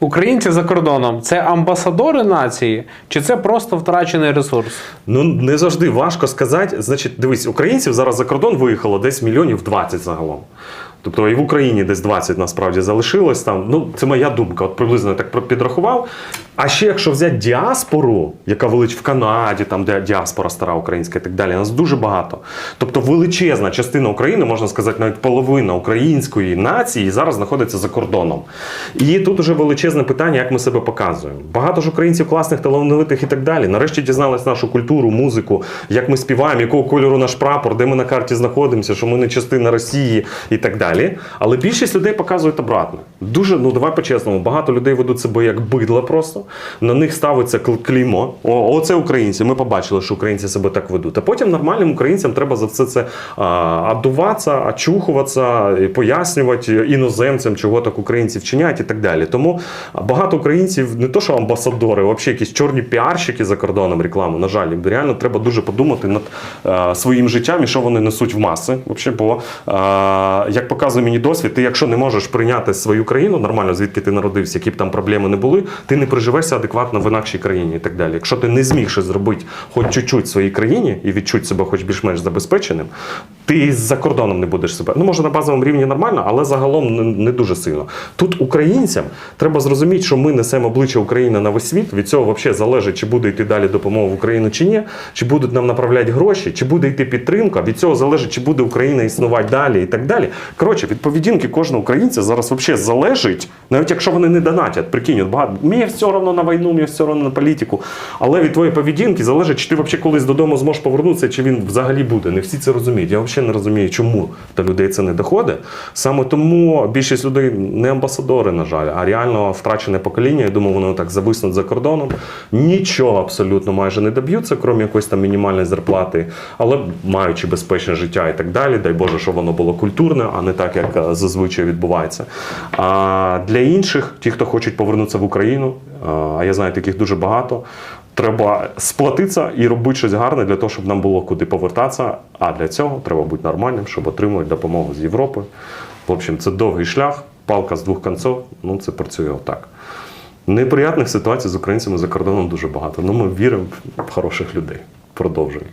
Українці за кордоном це амбасадори нації, чи це просто втрачений ресурс? Ну не завжди важко сказати. Значить, дивись, українців зараз за кордон виїхало десь мільйонів 20 загалом. Тобто і в Україні десь 20 насправді залишилось там. Ну, це моя думка, от приблизно так підрахував. А ще якщо взяти діаспору, яка велич в Канаді, там де діаспора стара українська і так далі, нас дуже багато. Тобто величезна частина України, можна сказати, навіть половина української нації зараз знаходиться за кордоном. І тут уже величезне питання, як ми себе показуємо. Багато ж українців класних, талановитих і так далі. Нарешті дізнались нашу культуру, музику, як ми співаємо, якого кольору наш прапор, де ми на карті знаходимося, що ми не частина Росії і так далі. Але більшість людей показують обратно. Дуже, ну давай по-чесному, багато людей ведуть себе як бидло просто. На них ставиться кл- клеймо. О, оце українці. Ми побачили, що українці себе так ведуть. А потім нормальним українцям треба за все це а, адуватися, очухуватися, пояснювати іноземцям, чого так українці вчиняють і так далі. Тому багато українців не то, що амбасадори, а взагалі якісь чорні піарщики за кордоном рекламу. На жаль, реально треба дуже подумати над е, своїм життям і що вони несуть в маси. Вообще, бо е, як показує мені досвід, ти якщо не можеш прийняти свою країну нормально, звідки ти народився, які б там проблеми не були, ти не приживешся адекватно в інакшій країні і так далі. Якщо ти не зміг щось зробити хоч чуть-чуть в своїй країні і відчути себе хоч більш-менш забезпеченим, ти за кордоном не будеш себе. Ну, може, на базовому рівні нормально, але загалом не дуже сильно. Тут українцям треба зрозуміти, що ми несемо обличчя України на весь світ. Від цього взагалі залежить, чи буде йти далі допомога в Україну чи ні, чи будуть нам направляти гроші, чи буде йти підтримка. Від цього залежить, чи буде Україна існувати далі і так далі. Коротше, від поведінки кожного українця зараз взагалі залежить, навіть якщо вони не донатять. Прикинь, багато мені все одно на війну, мені все одно на політику. Але від твоєї поведінки залежить, чи ти взагалі колись додому зможеш повернутися, чи він взагалі буде. Не всі це розуміють. Я взагалі не розумію, чому до людей це не доходить. Саме тому більшість людей не амбасадори, на жаль, а реально втрачене покоління. Я думаю, воно так зависнуть за кордоном. Нічого абсолютно майже не доб'ються, крім якоїсь там мінімальної зарплати, але маючи безпечне життя і так далі. Дай Боже, щоб воно було культурне, а не так, як е, зазвичай відбувається. А для інших, ті, хто хочуть повернутися в Україну, е, а я знаю таких дуже багато. Треба сплатитися і робити щось гарне для того, щоб нам було куди повертатися. А для цього треба бути нормальним, щоб отримувати допомогу з Європи. В общем, це довгий шлях, палка з двох конців. Ну, це працює отак. Неприятних ситуацій з українцями за кордоном дуже багато. Ну, ми віримо в хороших людей. Продовжуємо.